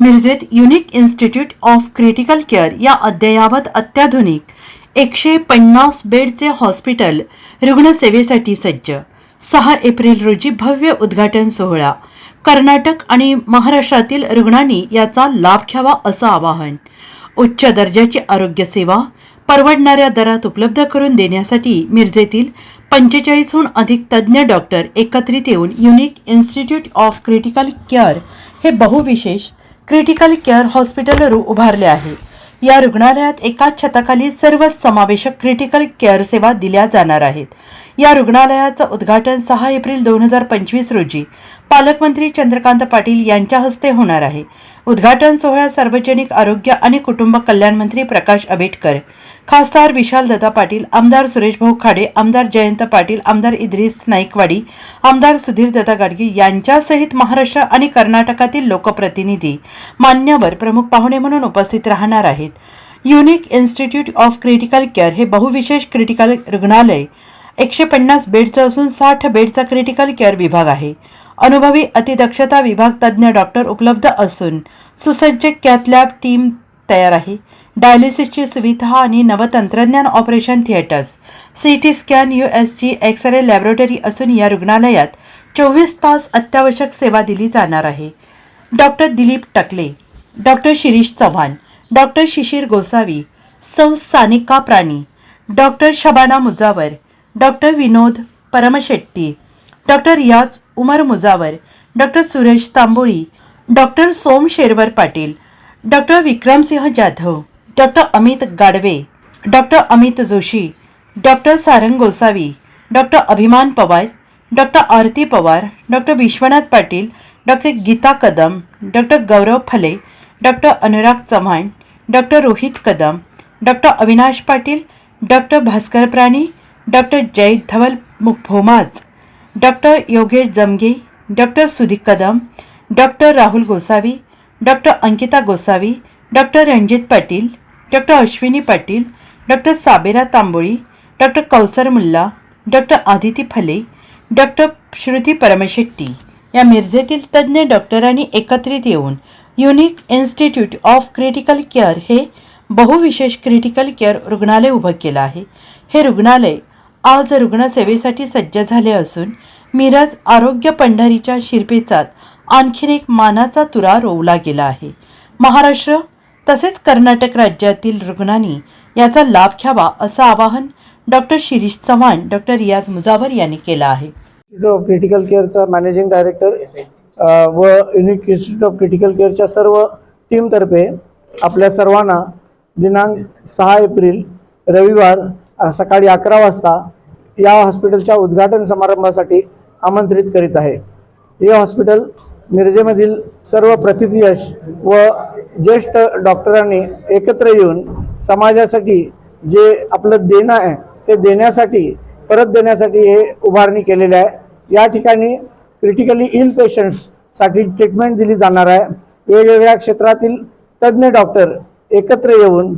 मिरजेत unique institute of critical care या अद्ययावत अत्याधुनिक एकशे पन्नास बेडचे हॉस्पिटल रुग्णसेवेसाठी सज्ज. सहा एप्रिल रोजी भव्य उद्घाटन सोहळा. कर्नाटक आणि महाराष्ट्रातील रुग्णांनी याचा लाभ घ्यावा असं आवाहन. उच्च दर्जाची आरोग्य सेवा परवडणाऱ्या दरात उपलब्ध करून देण्यासाठी मिरजेतील पंचेचाळीसहून अधिक तज्ज्ञ डॉक्टर एकत्रित येऊन unique institute of critical care हे बहुविशेष क्रिटिकल केअर हॉस्पिटल रु- उभारले आहे. या रुग्णालयात एकाच छताखाली सर्व समावेशक क्रिटिकल केअर सेवा दिल्या जाणार आहेत. या रुग्णालयाचं उद्घाटन सहा एप्रिल दोन हजार पंचवीस रोजी पालकमंत्री चंद्रकांत पाटील यांच्या हस्ते होणार आहे. उद्घाटन सोहळ्यात सार्वजनिक आरोग्य आणि कुटुंब कल्याण मंत्री प्रकाश आंबेडकर खासदार विशाल दत्ता पाटील आमदार सुरेशभाऊ खाडे आमदार जयंत पाटील आमदार इद्रिस नाईकवाडी आमदार सुधीर दत्ता गाडगे यांच्यासहित महाराष्ट्र आणि कर्नाटकातील लोकप्रतिनिधी मान्यवर प्रमुख पाहुणे म्हणून उपस्थित राहणार आहेत. Unique institute of critical care हे बहुविशेष क्रिटिकल रुग्णालय एकशे पन्नास बेडचं असून साठ बेडचा क्रिटिकल केअर विभाग आहे. अनुभवी अतिदक्षता विभाग तज्ज्ञ डॉक्टर उपलब्ध असून सुसज्ज कॅथलॅब टीम तयार आहे. डायलिसिसची सुविधा आणि नवतंत्रज्ञान operation theatres C T scan U S G X ray laboratory असून या रुग्णालयात चोवीस तास अत्यावश्यक सेवा दिली जाणार आहे. Doctor Dilip Takale doctor Shirish Chavan doctor Shishir Gosavi Sau Sanika Prani doctor Shabana Mujawar doctor Vinod Paramshetti doctor Riyaz Umar Mujawar doctor Suresh Tamboli doctor Som Sherwar Patil doctor Vikramsinh Jadhav doctor Amit Gadve doctor Amit Joshi doctor Sarang Gosavi doctor Abhiman Pawar doctor Aarti Pawar doctor Vishwanath Patil doctor Geeta Kadam doctor Gaurav Phale doctor Anurag Chavan doctor Rohit Kadam doctor Avinash Patil doctor Bhaskar Prani doctor Jay Dhaval Bhomaj doctor Yogesh Jamge doctor Sudhir Kadam doctor Rahul Gosavi doctor Ankita Gosavi doctor Ranjit Patil doctor Ashwini Patil doctor Sabera Tamboli doctor Kausar Mulla doctor Aditi Phale doctor Shruti Paramshetti. या मिरजेतील तज्ज्ञ डॉक्टरांनी एकत्रित येऊन unique institute of critical care हे बहुविशेष critical care रुग्णालय उभं केलं आहे. हे रुग्णालय आज रुग्णसेवेसाठी सज्ज झाले असून मिरज आरोग्य पंढरीच्या शिरपेचात आणखीन एक मानाचा तुरा रोवला गेला आहे. महाराष्ट्र तसेच कर्नाटक राज्यातील रुग्णांनी याचा लाभ घ्यावा असं आवाहन डॉक्टर शिरीष चव्हाण डॉक्टर रियाज मुजावर यांनी केलं आहे. क्रिटिकल केअरचा मॅनेजिंग डायरेक्टर व युनिक इन्स्टिट्यूट ऑफ क्रिटिकल केअरच्या सर्व टीमतर्फे आपल्या सर्वांना दिनांक सहा एप्रिल रविवार सकाळी अकरा वाजता या हॉस्पिटलच्या उद्घाटन समारंभासाठी आमंत्रित करीत आहे. हे हॉस्पिटल मिरजेमधील सर्व प्रतिथयश व ज्येष्ठ डॉक्टरांनी एकत्र येऊन समाजासाठी जे आपलं देणं आहे ते देण्यासाठी परत देण्यासाठी हे उभारणी केलेली आहे. या ठिकाणी क्रिटिकली इल पेशंट्ससाठी ट्रीटमेंट दिली जाणार आहे. वेगवेगळ्या क्षेत्रातील तज्ज्ञ डॉक्टर एकत्र येऊन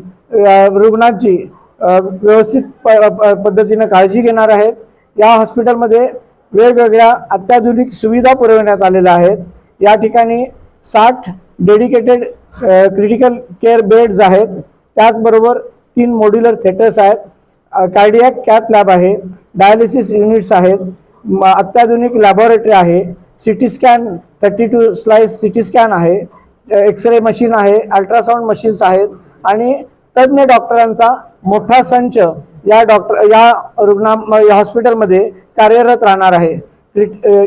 रुग्णांची व्यवस्थित प प- पद्धतीनं काळजी घेणार आहेत. या हॉस्पिटलमध्ये वेगवेगळ्या अत्याधुनिक सुविधा पुरवण्यात आलेल्या आहेत. या ठिकाणी साठ डेडिकेटेड क्रिटिकल केअर बेड्स आहेत. त्याचबरोबर तीन मॉड्युलर थिएटर्स आहेत. कार्डियक कॅथ लॅब आहे डायलिसिस युनिट्स आहेत म- अत्याधुनिक लॅबोरेटरी आहे C T scan thirty two slice C T scan आहे एक्स रे मशीन आहे अल्ट्रासाऊंड मशीन्स आहेत आणि तज्ज्ञ डॉक्टरांचा मोठा संच या डॉक्टर या रुग्णा या हॉस्पिटलमध्ये कार्यरत राहणार आहे.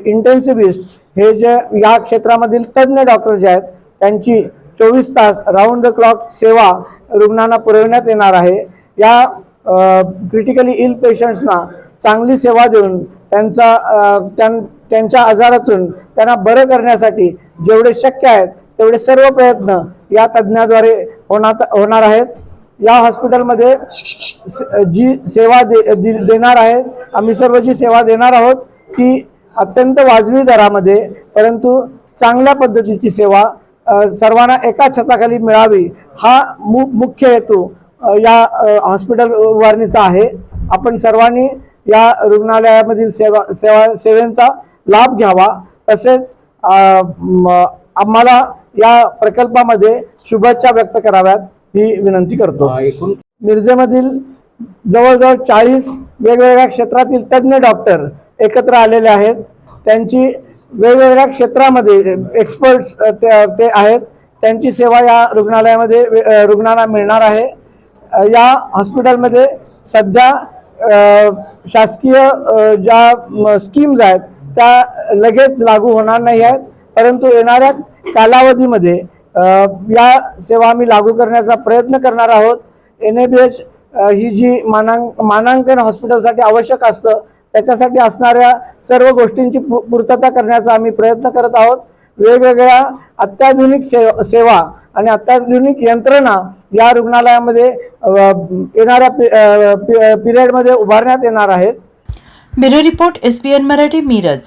इंटेन्सिव्हिस्ट हे जे या क्षेत्रामधील तज्ज्ञ डॉक्टर जे आहेत त्यांची चोवीस तास राऊंड द क्लॉक सेवा रुग्णांना पुरवण्यात येणार आहे. या क्रिटिकली इल पेशंट्सना चांगली सेवा देऊन त्यांचा त्यां त्यांच्या आजारातून त्यांना बरं करण्यासाठी जेवढे शक्य आहेत तेवढे सर्व प्रयत्न या तज्ज्ञाद्वारे होणार होणार आहेत. या हॉस्पिटलमध्ये स- जी सेवा दे दि- देणार आहे आम्ही सर्व जी सेवा देणार आहोत ती अत्यंत वाजवी दरामध्ये परंतु चांगल्या पद्धतीची सेवा सर्वांना एका छताखाली मिळावी हा मु मुख्य हेतू या हॉस्पिटल उभारणीचा आहे. आपण सर्वांनी या रुग्णालयामधील सेवा सेवा सेवेंचा लाभ घ्यावा. तसेच आम्हाला या प्रकल्पामध्ये शुभेच्छा व्यक्त कराव्यात. ही विनंती करतो. मिरजेमधील जवळजवळ चाळीस वेगवेगळ्या क्षेत्रातील तज्ज्ञ डॉक्टर एकत्र आलेले आहेत. त्यांची वेगवेगळ्या क्षेत्रामध्ये एक्सपर्ट्स ते ते आहेत. त्यांची सेवा या रुग्णालयामध्ये रुग्णांना मिळणार आहे. या हॉस्पिटलमध्ये सध्या शासकीय ज्या स्कीम्स आहेत त्या लगेच लागू होणार नाही आहेत. परंतु येणाऱ्या कालावधीमध्ये या सेवा आम्ही लागू करण्याचा प्रयत्न करणार आहोत. एन ए बी एच ही जी मानांक मानांकन हॉस्पिटलसाठी आवश्यक असतं त्याच्यासाठी असणाऱ्या सर्व गोष्टींची पू पूर्तता करण्याचा आम्ही प्रयत्न करत आहोत. वेगवेगळ्या अत्याधुनिक से सेवा आणि अत्याधुनिक यंत्रणा या रुग्णालयामध्ये येणाऱ्या पि पि- पिरियडमध्ये उभारण्यात येणार आहेत. Bureau report S P N Marathi Miraj.